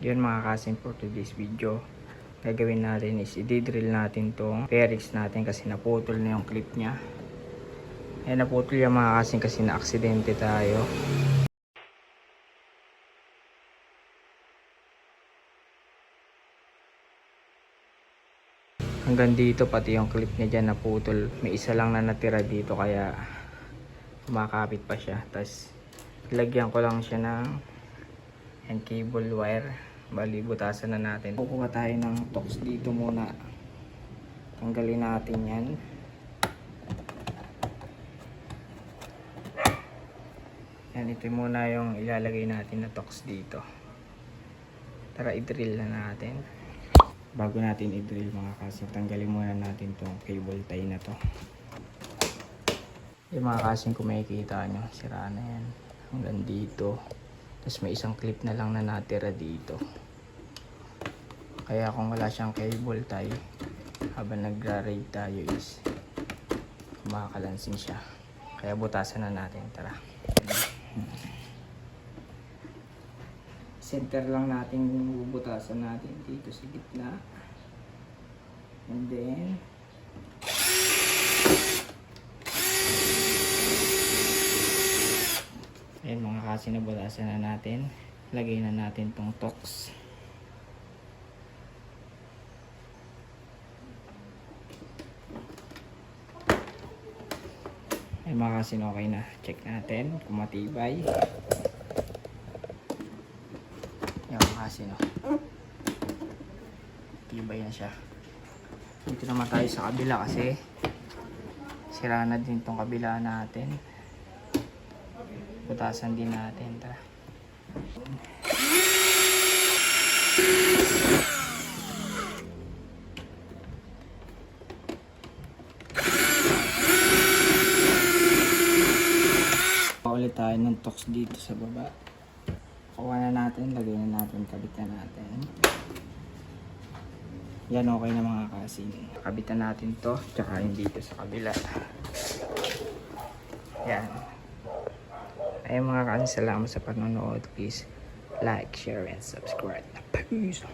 Yun mga kasim for today's video. Gagawin natin is i-drill natin tong fairings natin kasi naputol na yung clip niya. Eh naputol yung mga kasim kasi na-aksidente tayo. Hanggang dito pati yung clip niya dyan naputol. May isa lang na natira dito kaya kumakapit pa siya. Tapos lagyan ko lang siya ng and cable wire. Bali butasan na natin. Kukuha tayo ng tox dito muna. Tanggalin natin yan. Yan ito muna yung ilalagay natin na tox dito. Tara i-drill na natin bago natin i-drill mga kasing tanggalin muna natin tong cable tie na to yung mga kasing kung makikita nyo sira na yan hanggang dito tapos may isang clip na lang na natira dito. Kaya kung wala siyang cable tie habang nagra-raid tayo is makakalansing siya. Kaya butasan na natin tara. Center lang natin bubutasan natin dito sa gitna. And then, Mga nabutasan na natin. Lagay na natin tong tox. Ayan mga okay na. Check natin kung matibay. Yung kasino. Tibay na siya. Dito naman tayo sa kabila kasi sira na din tong kabila natin. Butasan din natin. Tara. Paulit tayo ng tox dito sa baba. Kuha na natin, lagay na natin, kabitan natin. Yan, okay na mga kasin. Kabitan natin to, tsaka yung dito sa kabila. Yan. Ayun mga kasin, salamat sa panonood. Please like, share, and subscribe. Peace!